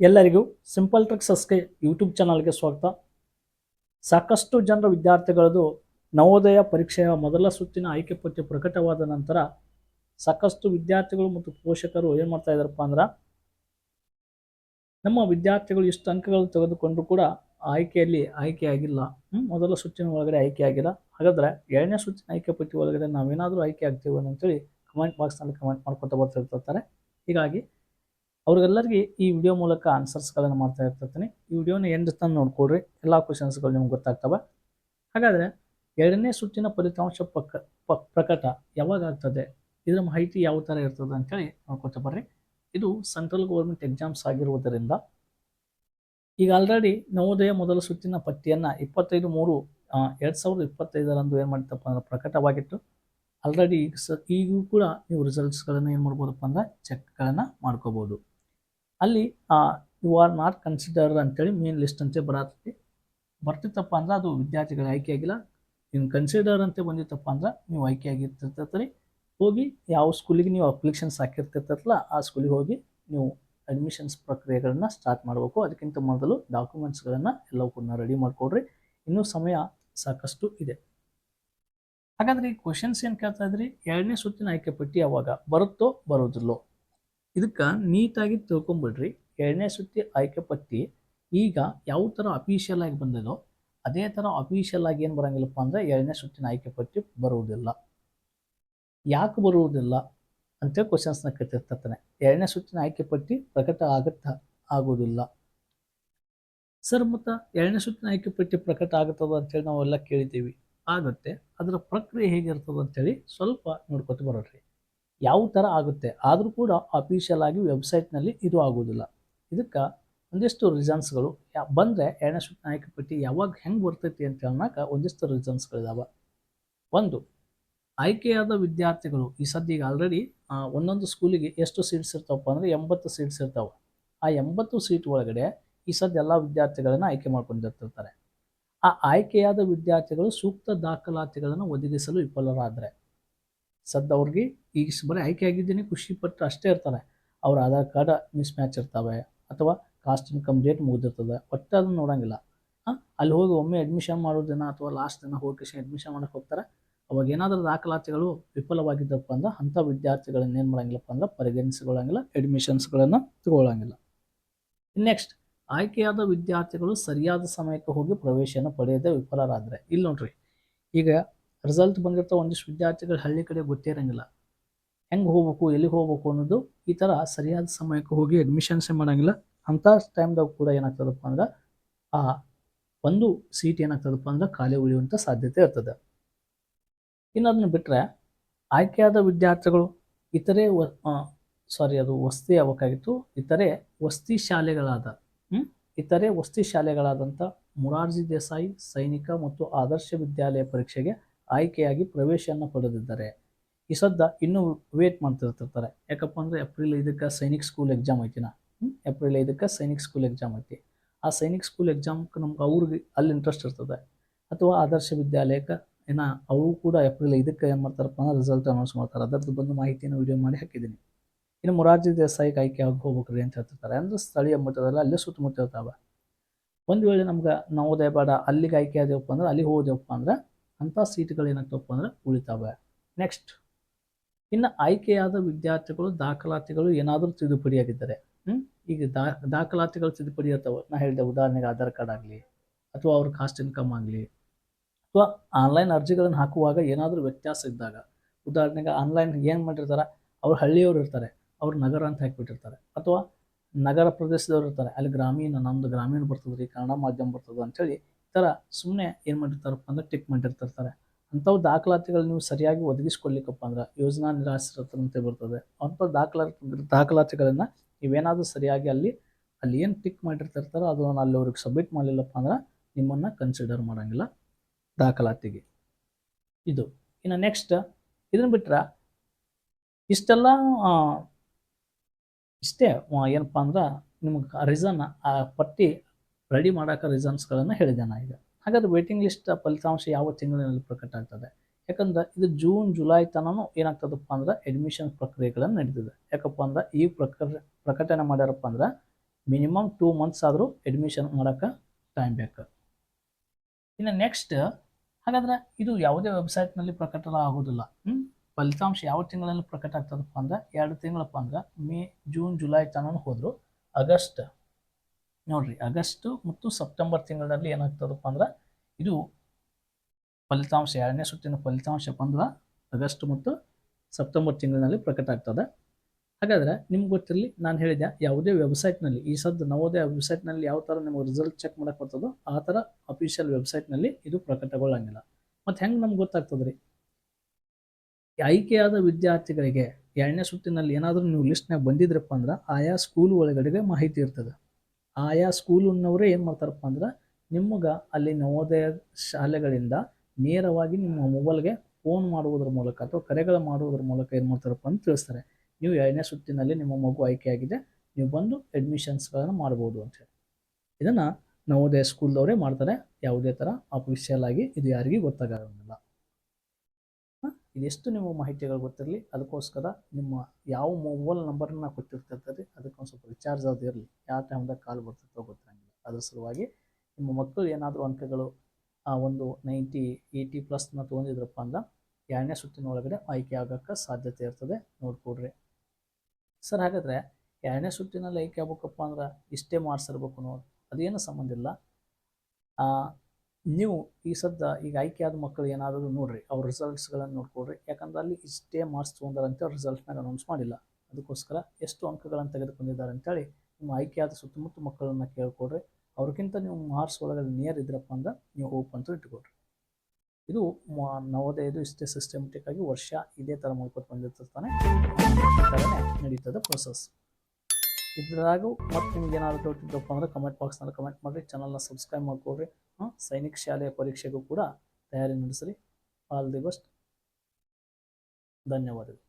ಎಲ್ಲರಿಗೂ simple ಟ್ರಿಕ್ಸಸ್ಗೆ YouTube ಚಾನಲ್ಗೆ ಸ್ವಾಗತ. ಸಾಕಷ್ಟು ಜನರ ವಿದ್ಯಾರ್ಥಿಗಳದು ನವೋದಯ ಪರೀಕ್ಷೆಯ ಮೊದಲ ಸುತ್ತಿನ ಆಯ್ಕೆ ಪಟ್ಟಿ ಪ್ರಕಟವಾದ ನಂತರ ಸಾಕಷ್ಟು ವಿದ್ಯಾರ್ಥಿಗಳು ಮತ್ತು ಪೋಷಕರು ಏನು ಮಾಡ್ತಾ ಇದ್ದಾರಪ್ಪ ಅಂದ್ರೆ, ನಮ್ಮ ವಿದ್ಯಾರ್ಥಿಗಳು ಇಷ್ಟು ಅಂಕಗಳನ್ನು ತೆಗೆದುಕೊಂಡ್ರು ಕೂಡ ಆಯ್ಕೆಯಲ್ಲಿ ಆಯ್ಕೆ ಆಗಿಲ್ಲ. ಹ್ಮ್? ಮೊದಲ ಸುತ್ತಿನ ಒಳಗಡೆ ಆಯ್ಕೆ ಆಗಿಲ್ಲ. ಹಾಗಾದ್ರೆ ಎರಡನೇ ಸುತ್ತಿನ ಆಯ್ಕೆ ಪಟ್ಟಿ ಒಳಗಡೆ ನಾವೇನಾದರೂ ಆಯ್ಕೆ ಆಗ್ತೀವಿ ಅಂತೇಳಿ ಕಮೆಂಟ್ ಬಾಕ್ಸ್ನಲ್ಲಿ ಕಮೆಂಟ್ ಮಾಡ್ಕೊತ ಬರ್ತಿರ್ತಾರೆ ಹೀಗಾಗಿ ಅವ್ರಿಗೆಲ್ಲರಿಗೆ ಈ ವಿಡಿಯೋ ಮೂಲಕ ಆನ್ಸರ್ಸ್ಗಳನ್ನು ಮಾಡ್ತಾ ಇರ್ತಿರ್ತೀನಿ ಈ ವಿಡಿಯೋನ ಎಂಡ್ ತನಕ ನೋಡ್ಕೊಡ್ರಿ ಎಲ್ಲ ಕ್ವಶನ್ಸ್ಗಳು ನಿಮ್ಗೆ ಗೊತ್ತಾಗ್ತವೆ. ಹಾಗಾದರೆ ಎರಡನೇ ಸುತ್ತಿನ ಫಲಿತಾಂಶ ಪಕ್ಕ ಪ್ರಕಟ ಯಾವಾಗ ಆಗ್ತದೆ? ಇದರ ಮಾಹಿತಿ ಯಾವ ಥರ ಇರ್ತದೆ ಅಂತೇಳಿ ನೋಡ್ಕೊತ ಬರ್ರಿ. ಇದು ಸೆಂಟ್ರಲ್ ಗೌರ್ಮೆಂಟ್ ಎಕ್ಸಾಮ್ಸ್ ಆಗಿರುವುದರಿಂದ ಈಗ ಆಲ್ರೆಡಿ ನವೋದಯ ಮೊದಲ ಸುತ್ತಿನ ಪಟ್ಟಿಯನ್ನು ಇಪ್ಪತ್ತೈದು ಮೂರು ಎರಡು ಸಾವಿರದ ಇಪ್ಪತ್ತೈದರಂದು ಏನು ಮಾಡಿತ್ತಪ್ಪ ಅಂದ್ರೆ ಪ್ರಕಟವಾಗಿತ್ತು. ಆಲ್ರೆಡಿ ಈಗ ಸ, ಈಗೂ ಕೂಡ ನೀವು ರಿಸಲ್ಟ್ಸ್ಗಳನ್ನು ಏನು ಮಾಡ್ಬೋದಪ್ಪ ಅಂದ್ರೆ ಚೆಕ್ಗಳನ್ನು ಮಾಡ್ಕೋಬೋದು. ಅಲ್ಲಿ ಯು ಆರ್ ನಾಟ್ ಕನ್ಸಿಡರ್ ಅಂತೇಳಿ ಮೇನ್ ಲಿಸ್ಟ್ ಅಂತ ಬರತ್ತೆ. ಬರ್ತಿತ್ತಪ್ಪ ಅಂದ್ರೆ ಅದು ವಿದ್ಯಾರ್ಥಿಗಳ ಆಯ್ಕೆ ಆಗಿಲ್ಲ. ಇನ್ನು ಕನ್ಸಿಡರ್ ಅಂತ ಬಂದಿತ್ತಪ್ಪ ಅಂದ್ರೆ ನೀವು ಆಯ್ಕೆ ಆಗಿರ್ತಿರ್ತೈತ್ರಿ ಹೋಗಿ ಯಾವ ಸ್ಕೂಲಿಗೆ ನೀವು ಅಪ್ಲಿಕೇಶನ್ಸ್ ಹಾಕಿರ್ತಿರ್ತಲ್ಲ ಆ ಸ್ಕೂಲಿಗೆ ಹೋಗಿ ನೀವು ಅಡ್ಮಿಷನ್ಸ್ ಪ್ರಕ್ರಿಯೆಗಳನ್ನ ಸ್ಟಾರ್ಟ್ ಮಾಡಬೇಕು. ಅದಕ್ಕಿಂತ ಮೊದಲು ಡಾಕ್ಯುಮೆಂಟ್ಸ್ಗಳನ್ನು ಎಲ್ಲವೂ ಕೂಡ ರೆಡಿ ಮಾಡಿಕೊಡ್ರಿ. ಇನ್ನೂ ಸಮಯ ಸಾಕಷ್ಟು ಇದೆ. ಹಾಗಾದ್ರೆ ಈ ಕ್ವಶನ್ಸ್ ಏನು ಕೇಳ್ತಾ ಇದ್ರಿ? ಎರಡನೇ ಸುತ್ತಿನ ಆಯ್ಕೆ ಪಟ್ಟಿ ಯಾವಾಗ? ಬರುತ್ತೋ, ಬರೋದಿಲ್ಲೋ? ಇದಕ್ಕೆ ನೀಟಾಗಿ ತಿಳ್ಕೊಂಬಿಡ್ರಿ. ಎರಡನೇ ಸುತ್ತಿ ಆಯ್ಕೆ ಪಟ್ಟಿ. ಈಗ ಯಾವ ಥರ ಅಫಿಷಿಯಲ್ ಆಗಿ ಬಂದಿದೋ ಅದೇ ಥರ ಅಫಿಷಿಯಲ್ ಆಗಿ ಏನು ಬರೋಂಗಿಲ್ಲಪ್ಪ ಅಂದರೆ ಎರಡನೇ ಸುತ್ತಿನ ಆಯ್ಕೆ ಪಟ್ಟಿ ಬರುವುದಿಲ್ಲ. ಯಾಕೆ ಬರುವುದಿಲ್ಲ ಅಂತೇಳಿ ಕ್ವಶನ್ಸ್ನ ಕೇಳ್ತಿರ್ತಾನೆ. ಎರಡನೇ ಸುತ್ತಿನ ಆಯ್ಕೆ ಪಟ್ಟಿ ಪ್ರಕಟ ಆಗುತ್ತಾ ಆಗೋದಿಲ್ಲ ಸರ್, ಮತ್ತು ಎರಡನೇ ಸುತ್ತಿನ ಆಯ್ಕೆ ಪಟ್ಟಿ ಪ್ರಕಟ ಆಗುತ್ತದ ಅಂತೇಳಿ ನಾವೆಲ್ಲ ಕೇಳಿದ್ದೀವಿ. ಆಗುತ್ತೆ. ಅದರ ಪ್ರಕ್ರಿಯೆ ಹೇಗಿರ್ತದೆ ಅಂತೇಳಿ ಸ್ವಲ್ಪ ನೋಡ್ಕೊತ ಬರೋರಿ ಯಾವ ಥರ ಆಗುತ್ತೆ? ಆದರೂ ಕೂಡ ಅಫಿಷಿಯಲ್ ಆಗಿ ವೆಬ್ಸೈಟ್ನಲ್ಲಿ ಇದು ಆಗೋದಿಲ್ಲ ಇದಕ್ಕೆ ಒಂದಿಷ್ಟು ರೀಸನ್ಸ್ಗಳು ಯಾ, ಬಂದರೆ ಎರಡನೇ ಸುತ್ತಿನ ನಾಯಕ ಪಟ್ಟಿ ಯಾವಾಗ ಹೆಂಗೆ ಬರ್ತೈತಿ ಅಂತ ಹೇಳೋಕೆ ಒಂದಿಷ್ಟು ರೀಸನ್ಸ್ಗಳಿದಾವೆ ಒಂದು, ಆಯ್ಕೆಯಾದ ವಿದ್ಯಾರ್ಥಿಗಳು, ಈ ಸದ್ಯ ಈಗ ಆಲ್ರೆಡಿ ಒಂದೊಂದು ಸ್ಕೂಲಿಗೆ ಎಷ್ಟು ಸೀಟ್ಸ್ ಇರ್ತಾವಪ್ಪ ಅಂದರೆ ಎಂಬತ್ತು ಸೀಟ್ಸ್ ಇರ್ತಾವೆ. ಆ ಎಂಬತ್ತು ಸೀಟ್ ಒಳಗಡೆ ಈ ಸದ್ಯ ಎಲ್ಲ ವಿದ್ಯಾರ್ಥಿಗಳನ್ನು ಆಯ್ಕೆ ಮಾಡ್ಕೊಂಡಿರ್ತಿರ್ತಾರೆ. ಆ ಆಯ್ಕೆಯಾದ ವಿದ್ಯಾರ್ಥಿಗಳು ಸೂಕ್ತ ದಾಖಲಾತಿಗಳನ್ನು ಒದಗಿಸಲು ವಿಫಲರಾದರೆ ಸದ್ಯ ಅವ್ರಿಗೆ ಈಗ ಬರೀ ಆಯ್ಕೆ ಆಗಿದ್ದೀನಿ, ಖುಷಿ ಪಟ್ಟು ಅಷ್ಟೇ ಇರ್ತಾರೆ. ಅವ್ರ ಆಧಾರ್ ಕಾರ್ಡ್ ಮಿಸ್ ಮ್ಯಾಚ್ ಇರ್ತವೆ ಅಥವಾ ಕಾಸ್ಟ್ ಇನ್ಕಮ್ ಡೇಟ್ ಮುಗಿದಿರ್ತದೆ, ಒಟ್ಟು ಅದನ್ನು ನೋಡೋಂಗಿಲ್ಲ. ಹಾಂ ಅಲ್ಲಿ ಹೋಗಿ ಒಮ್ಮೆ ಅಡ್ಮಿಷನ್ ಮಾಡೋ ದಿನ ಅಥವಾ ಲಾಸ್ಟ್ ದಿನ ಹೋಗಿ ಅಡ್ಮಿಷನ್ ಮಾಡಕ್ಕೆ ಹೋಗ್ತಾರೆ. ಅವಾಗ ಏನಾದರೂ ದಾಖಲಾತಿಗಳು ವಿಫಲವಾಗಿದ್ದಪ್ಪ ಅಂದ್ರೆ ಅಂಥ ವಿದ್ಯಾರ್ಥಿಗಳನ್ನ ಏನು ಮಾಡಂಗಿಲ್ಲಪ್ಪ ಅಂದ್ರೆ ಪರಿಗಣಿಸಿಕೊಳ್ಳಂಗಿಲ್ಲ ಅಡ್ಮಿಷನ್ಸ್ಗಳನ್ನು ತಗೊಳ್ಳೋಂಗಿಲ್ಲ ನೆಕ್ಸ್ಟ್ ಆಯ್ಕೆಯಾದ ವಿದ್ಯಾರ್ಥಿಗಳು ಸರಿಯಾದ ಸಮಯಕ್ಕೆ ಹೋಗಿ ಪ್ರವೇಶನ ಪಡೆಯದೆ ವಿಫಲರಾದರೆ. ಇಲ್ಲಿ ನೋಡ್ರಿ, ಈಗ ರಿಸಲ್ಟ್ ಬಂದಿರ್ತಾವ ಒಂದಿಷ್ಟು ವಿದ್ಯಾರ್ಥಿಗಳು ಹಳ್ಳಿ ಕಡೆ ಗೊತ್ತಿರಂಗಿಲ್ಲ. ಹೆಂಗೆ ಹೋಗ್ಬೇಕು, ಎಲ್ಲಿಗೆ ಹೋಗ್ಬೇಕು ಅನ್ನೋದು ಈ ಥರ ಸರಿಯಾದ ಸಮಯಕ್ಕೆ ಹೋಗಿ ಅಡ್ಮಿಷನ್ಸೇ ಮಾಡಂಗಿಲ್ಲ. ಅಂಥ ಟೈಮ್ದಾಗ ಕೂಡ ಏನಾಗ್ತದಪ್ಪ ಅಂದ್ರೆ ಆ ಒಂದು ಸೀಟ್ ಏನಾಗ್ತದಪ್ಪ ಅಂದ್ರೆ ಖಾಲಿ ಉಳಿಯುವಂಥ ಸಾಧ್ಯತೆ ಇರ್ತದೆ. ಇನ್ನು ಅದನ್ನು ಬಿಟ್ಟರೆ ಆಯ್ಕೆಯಾದ ವಿದ್ಯಾರ್ಥಿಗಳು ಇತರೆ ಸಾರಿ ಅದು ವಸ್ತಿ ಆಗಬೇಕಾಗಿತ್ತು. ಇತರೆ ವಸ್ತಿ ಶಾಲೆಗಳಾದ? ಇತರೆ ವಸ್ತಿ ಶಾಲೆಗಳಾದಂಥ ಮುರಾರ್ಜಿ ದೇಸಾಯಿ ಸೈನಿಕ ಮತ್ತು ಆದರ್ಶ ವಿದ್ಯಾಲಯ ಪರೀಕ್ಷೆಗೆ ಆಯ್ಕೆಯಾಗಿ ಪ್ರವೇಶವನ್ನು ಪಡೆದಿದ್ದಾರೆ. ಈ ಸದ್ದ ಇನ್ನೂ ವೇಟ್ ಮಾಡ್ತಿರ್ತಿರ್ತಾರೆ. ಯಾಕಪ್ಪ ಅಂದರೆ ಏಪ್ರಿಲ್ ಐದಕ್ಕೆ ಸೈನಿಕ್ ಸ್ಕೂಲ್ ಎಕ್ಸಾಮ್ ಐತಿನ ಏಪ್ರಿಲ್ ಐದಕ್ಕೆ ಸೈನಿಕ್ ಸ್ಕೂಲ್ ಎಕ್ಸಾಮ್ ಐತಿ. ಆ ಸೈನಿಕ್ ಸ್ಕೂಲ್ ಎಕ್ಸಾಮ್ಗೆ ನಮ್ಗೆ ಅವ್ರಿಗೆ ಅಲ್ಲಿ ಇಂಟ್ರೆಸ್ಟ್ ಇರ್ತದೆ. ಅಥವಾ ಆದರ್ಶ ವಿದ್ಯಾಲಯಕ್ಕೆ, ಏನ ಅವರು ಕೂಡ ಏಪ್ರಿಲ್ ಐದಕ್ಕೆ ಏನು ಮಾಡ್ತಾರಪ್ಪ ಅಂದ್ರೆ ರಿಸಲ್ಟ್ ಅನೌನ್ಸ್ ಮಾಡ್ತಾರೆ. ಅದರದ್ದು ಬಂದು ಮಾಹಿತಿಯನ್ನು ವಿಡಿಯೋ ಮಾಡಿ ಹಾಕಿದ್ದೀನಿ. ಇನ್ನು ಮುರಾರ್ಜಿ ದೇಸಾಯಿಗೆ ಆಯ್ಕೆ ಆಗಿ ಹೋಗ್ಬೇಕ್ರಿ ಅಂತ ಹೇಳ್ತಿರ್ತಾರೆ. ಅಂದ್ರೆ ಸ್ಥಳೀಯ ಮಟ್ಟದಲ್ಲಿ ಅಲ್ಲೇ ಸುತ್ತಮುತ್ತ ಇರ್ತಾವೆ. ಒಂದು ವೇಳೆ ನಮ್ಗೆ ನವೋದಯ ಬೇಡ, ಅಲ್ಲಿಗೆ ಆಯ್ಕೆ ಆದೇವಪ್ಪ ಅಂದ್ರೆ ಅಲ್ಲಿಗೆ ಹೋದೇವಪ್ಪ ಅಂದ್ರೆ ಅಂಥ ಸೀಟ್ಗಳು ಏನಾಗ್ತವಪ್ಪ ಅಂದ್ರೆ ಉಳಿತಾವೆ. ನೆಕ್ಸ್ಟ್ ಇನ್ನು ಆಯ್ಕೆಯಾದ ವಿದ್ಯಾರ್ಥಿಗಳು, ದಾಖಲಾತಿಗಳು ಏನಾದರೂ ತಿದ್ದುಪಡಿಯಾಗಿದ್ದರೆ ಹ್ಞೂ ಈಗ ದಾ, ದಾಖಲಾತಿಗಳು ತಿದ್ದುಪಡಿ ಇರ್ತಾವೆ. ನಾ ಹೇಳಿದೆ ಉದಾಹರಣೆಗೆ ಆಧಾರ್ ಕಾರ್ಡ್ ಆಗಲಿ, ಅಥವಾ ಅವ್ರ ಕಾಸ್ಟ್ ಇನ್ಕಮ್ ಆಗಲಿ, ಅಥವಾ ಆನ್ಲೈನ್ ಅರ್ಜಿಗಳನ್ನು ಹಾಕುವಾಗ ಏನಾದರೂ ವ್ಯತ್ಯಾಸ ಇದ್ದಾಗ, ಉದಾಹರಣೆಗೆ ಆನ್ಲೈನ್ ಏನು ಮಾಡಿರ್ತಾರೆ, ಅವ್ರು ಹಳ್ಳಿಯವರು ಇರ್ತಾರೆ, ಅವ್ರು ನಗರ ಅಂತ ಹಾಕಿಬಿಟ್ಟಿರ್ತಾರೆ, ಅಥವಾ ನಗರ ಪ್ರದೇಶದವ್ರು ಇರ್ತಾರೆ, ಅಲ್ಲಿ ಗ್ರಾಮೀಣ ನಮ್ಮದು ಗ್ರಾಮೀಣ ಬರ್ತದೆ ರೀ ಕನ್ನಡ ಮಾಧ್ಯಮ ಬರ್ತದೆ ಅಂಥೇಳಿ ಥರ ಸುಮ್ಮನೆ ಏನು ಮಾಡಿರ್ತಾರಪ್ಪ ಅಂದ್ರೆ ಟಿಕ್ ಮಾಡಿರ್ತಿರ್ತಾರೆ. ಅಂಥವು ದಾಖಲಾತಿಗಳು ನೀವು ಸರಿಯಾಗಿ ಒದಗಿಸ್ಕೊಳ್ಲಿಕ್ಕಪ್ಪ ಅಂದ್ರೆ ಯೋಜನಾ ನಿರಾಶ್ರಿತರಂತೆ ಬರ್ತದೆ. ಅಂಥ ದಾಖಲಾ ದಾಖಲಾತಿಗಳನ್ನು ನೀವೇನಾದರೂ ಸರಿಯಾಗಿ ಅಲ್ಲಿ ಅಲ್ಲಿ ಏನು ಟಿಕ್ ಮಾಡಿರ್ತಿರ್ತಾರೋ ಅದನ್ನು ಅಲ್ಲಿ ಅವ್ರಿಗೆ ಸಬ್ಮಿಟ್ ಮಾಡಲಿಲ್ಲಪ್ಪ ಅಂದ್ರೆ ನಿಮ್ಮನ್ನು ಕನ್ಸಿಡರ್ ಮಾಡೋಂಗಿಲ್ಲ ದಾಖಲಾತಿಗೆ. ಇದು. ಇನ್ನು ನೆಕ್ಸ್ಟ್ ಇದನ್ನು ಬಿಟ್ರೆ ಇಷ್ಟೆಲ್ಲ ಇಷ್ಟೇ ಏನಪ್ಪ ಅಂದ್ರೆ ನಿಮ್ಗೆ ರೀಸನ್ ಆ, ಪಟ್ಟಿ ರೆಡಿ ಮಾಡೋಕೆ ರೀಸನ್ಸ್ಗಳನ್ನು ಹೇಳಿದೆ ನಾ ಈಗ. ಹಾಗಾದ್ರೆ ವೇಟಿಂಗ್ ಲಿಸ್ಟ್ ಫಲಿತಾಂಶ ಯಾವ ತಿಂಗಳಿನಲ್ಲಿ ಪ್ರಕಟ ಆಗ್ತದೆ? ಯಾಕಂದ್ರೆ ಇದು ಜೂನ್ ಜುಲೈ ತನೂ ಏನಾಗ್ತದಪ್ಪ ಅಂದ್ರೆ ಅಡ್ಮಿಷನ್ ಪ್ರಕ್ರಿಯೆಗಳನ್ನು ನಡೀತದೆ. ಯಾಕಪ್ಪ ಅಂದ್ರೆ ಈ ಪ್ರಕ ಪ್ರಕಟಣೆ ಮಾಡ್ಯಾರಪ್ಪ ಅಂದ್ರೆ ಮಿನಿಮಮ್ ಟೂ ಮಂತ್ಸ್ ಆದರೂ ಅಡ್ಮಿಷನ್ ಮಾಡೋಕ್ಕೆ ಟೈಮ್ ಬೇಕು. ಇನ್ನು ನೆಕ್ಸ್ಟ್ ಹಾಗಾದ್ರೆ ಇದು ಯಾವುದೇ ವೆಬ್ಸೈಟ್ನಲ್ಲಿ ಪ್ರಕಟ ಆಗೋದಿಲ್ಲ. ಹ್ಞೂ ಫಲಿತಾಂಶ ಯಾವ ತಿಂಗಳಲ್ಲಿ ಪ್ರಕಟ ಆಗ್ತದಪ್ಪ ಅಂದ್ರೆ ಎರಡು ತಿಂಗಳಪ್ಪ ಅಂದ್ರೆ ಮೇ ಜೂನ್ ಜುಲೈ ತನೂ ಹೋದ್ರು ಆಗಸ್ಟ್ ನೋಡ್ರಿ, ಆಗಸ್ಟ್ ಮತ್ತು ಸೆಪ್ಟೆಂಬರ್ ತಿಂಗಳಲ್ಲಿ ಏನಾಗ್ತದಪ್ಪ ಅಂದ್ರೆ ಇದು ಫಲಿತಾಂಶ, ಎರಡನೇ ಸುತ್ತಿನ ಫಲಿತಾಂಶ ಬಂದ್ರೆ ಆಗಸ್ಟ್ ಮತ್ತು ಸೆಪ್ಟೆಂಬರ್ ತಿಂಗಳಿನಲ್ಲಿ ಪ್ರಕಟ ಆಗ್ತದೆ. ಹಾಗಾದ್ರೆ ನಿಮ್ಗೆ ಗೊತ್ತಿರಲಿ, ನಾನು ಹೇಳಿದೆ ಯಾವುದೇ ವೆಬ್ಸೈಟ್ನಲ್ಲಿ, ಈ ಸದ್ದು ನವೋದಯ ವೆಬ್ಸೈಟ್ನಲ್ಲಿ ಯಾವ ಥರ ನಿಮಗೆ ರಿಸಲ್ಟ್ ಚೆಕ್ ಮಾಡಕ್ಕೆ ಬರ್ತದೋ ಆ ಥರ ಅಫಿಷಿಯಲ್ ವೆಬ್ಸೈಟ್ನಲ್ಲಿ ಇದು ಪ್ರಕಟಗೊಳ್ಳಂಗಿಲ್ಲ. ಮತ್ತು ಹೆಂಗೆ ನಮ್ಗೆ ಗೊತ್ತಾಗ್ತದೆ ರೀ ಆಯ್ಕೆಯಾದ ವಿದ್ಯಾರ್ಥಿಗಳಿಗೆ ಎರಡನೇ ಸುತ್ತಿನಲ್ಲಿ ಏನಾದರೂ ನೀವು ಲಿಸ್ಟ್ನಾಗ ಬಂದಿದ್ರಪ್ಪ ಅಂದ್ರೆ ಆಯಾ ಸ್ಕೂಲ್ ಒಳಗಡೆಗೆ ಮಾಹಿತಿ ಇರ್ತದೆ. ಆಯಾ ಸ್ಕೂಲಿನವರೇ ಏನು ಮಾಡ್ತಾರಪ್ಪ ಅಂದ್ರೆ ನಿಮ್ಗೆ ಅಲ್ಲಿ ನವೋದಯ ಶಾಲೆಗಳಿಂದ ನೇರವಾಗಿ ನಿಮ್ಮ ಮೊಬೈಲ್ಗೆ ಫೋನ್ ಮಾಡುವುದರ ಮೂಲಕ ಅಥವಾ ಕರೆಗಳು ಮಾಡುವುದರ ಮೂಲಕ ಏನು ಮಾಡ್ತಾರಪ್ಪ ಅಂತ ತಿಳಿಸ್ತಾರೆ. ನೀವು ಎರಡನೇ ಸುತ್ತಿನಲ್ಲಿ ನಿಮ್ಮ ಮಗು ಆಯ್ಕೆಯಾಗಿದೆ, ನೀವು ಬಂದು ಅಡ್ಮಿಷನ್ಸ್ಗಳನ್ನು ಮಾಡ್ಬೋದು ಅಂತೇಳಿ ಇದನ್ನು ನವೋದಯ ಸ್ಕೂಲ್ದವರೇ ಮಾಡ್ತಾರೆ. ಯಾವುದೇ ಥರ ಅಫಿಷಿಯಲ್ ಆಗಿ ಇದು ಯಾರಿಗೂ ಗೊತ್ತಾಗೋಂಗಿಲ್ಲ. ಹ? ಇದೆಷ್ಟು ನಿಮ್ಮ ಮಾಹಿತಿಗಳು ಗೊತ್ತಿರಲಿ, ಅದಕ್ಕೋಸ್ಕರ ನಿಮ್ಮ ಯಾವ ಮೊಬೈಲ್ ನಂಬರ್ನ ಕೊಟ್ಟಿರ್ತಿರ್ತದೆ ಅದಕ್ಕೆ ಒಂದು ಸ್ವಲ್ಪ ರಿಚಾರ್ಜ್ ಅದು ಇರಲಿ. ಯಾವ ಟೈಮ್ದಾಗ ಕಾಲ್ ಬರ್ತಿರ್ತೋ ಗೊತ್ತಿರಂಗಿಲ್ಲ. ಅದ್ರ ಸಲುವಾಗಿ ನಿಮ್ಮ ಮಕ್ಕಳು ಏನಾದರೂ ಅಂಕಗಳು, ಆ ಒಂದು ನೈಂಟಿ ಏಯ್ಟಿ ಪ್ಲಸ್ನ ತೊಗೊಂಡಿದ್ರಪ್ಪ ಅಂದ್ರೆ ಎರಡನೇ ಸುತ್ತಿನ ಒಳಗಡೆ ಆಯ್ಕೆ ಆಗೋಕ್ಕೆ ಸಾಧ್ಯತೆ ಇರ್ತದೆ. ನೋಡ್ಕೊಡ್ರಿ. ಸರ್, ಹಾಗಾದರೆ ಎರಡನೇ ಸುತ್ತಿನಲ್ಲಿ ಆಯ್ಕೆ ಆಗ್ಬೇಕಪ್ಪ ಅಂದ್ರೆ ಇಷ್ಟೇ ಮಾರ್ಕ್ಸ್ ಇರಬೇಕು ನೋಡಿ ಅದೇನು ಸಂಬಂಧ ಇಲ್ಲ? ನೀವು ಈ ಸದ್ದ ಈಗ ಆಯ್ಕೆ ಆದ ಮಕ್ಕಳು ಏನಾದರೂ ನೋಡ್ರಿ, ಅವ್ರ ರಿಸಲ್ಟ್ಸ್ಗಳನ್ನು ನೋಡ್ಕೊಡ್ರಿ ಯಾಕಂದ್ರೆ ಅಲ್ಲಿ ಇಷ್ಟೇ ಮಾರ್ಕ್ಸ್ ತೊಗೊಂಡಾರಂತೆ ರಿಸಲ್ಟ್ ರಿಸಲ್ಟ್ನಾಗ ಅನೌನ್ಸ್ ಮಾಡಿಲ್ಲ. ಅದಕ್ಕೋಸ್ಕರ ಎಷ್ಟು ಅಂಕಗಳನ್ನು ತೆಗೆದುಕೊಂಡಿದ್ದಾರೆ ಅಂತೇಳಿ ನಿಮ್ಮ ಆಯ್ಕೆಯಾದ ಸುತ್ತಮುತ್ತ ಮಕ್ಕಳನ್ನ ಕೇಳ್ಕೊಡ್ರಿ ಅವ್ರಿಗಿಂತ ನೀವು ಮಾರ್ಕ್ಸ್ ಒಳಗಡೆ ನಿಯರ್ ಇದ್ರಪ್ಪ ಅಂದ್ರೆ ನೀವು ಹೋಪ್ ಅಂತ ಇಟ್ಕೊಡ್ರಿ ಇದು ನವೋದಯದು ಇಷ್ಟೇ ಸಿಸ್ಟಮೆಟಿಕ್ ಆಗಿ ವರ್ಷ ಇದೇ ಥರ ಮಾಡ್ಕೊಟ್ಟು ಬಂದಿರ್ತಾನೆ. ನಡೀತದ ಪ್ರೊಸೆಸ್ ಇದ್ರಾಗೂ ಮತ್ತೆ ನಿಮ್ಗೆ ಏನಾದರೂ ಡೌಟ್ ಇದ್ದಪ್ಪ ಅಂದ್ರೆ ಕಮೆಂಟ್ ಬಾಕ್ಸ್ನಲ್ಲಿ ಕಮೆಂಟ್ ಮಾಡಿರಿ ಚಾನಲ್ನ ಸಬ್ಸ್ಕ್ರೈಬ್ ಮಾಡ್ಕೊಡ್ರಿ ಸೈನಿಕ ಶಾಲೆಯ ಪರೀಕ್ಷೆಗೂ ಕೂಡ ತಯಾರಿ ನಡೆಸ್ರಿ ಆಲ್ ದಿ ಬೆಸ್ಟ್. ಧನ್ಯವಾದಗಳು.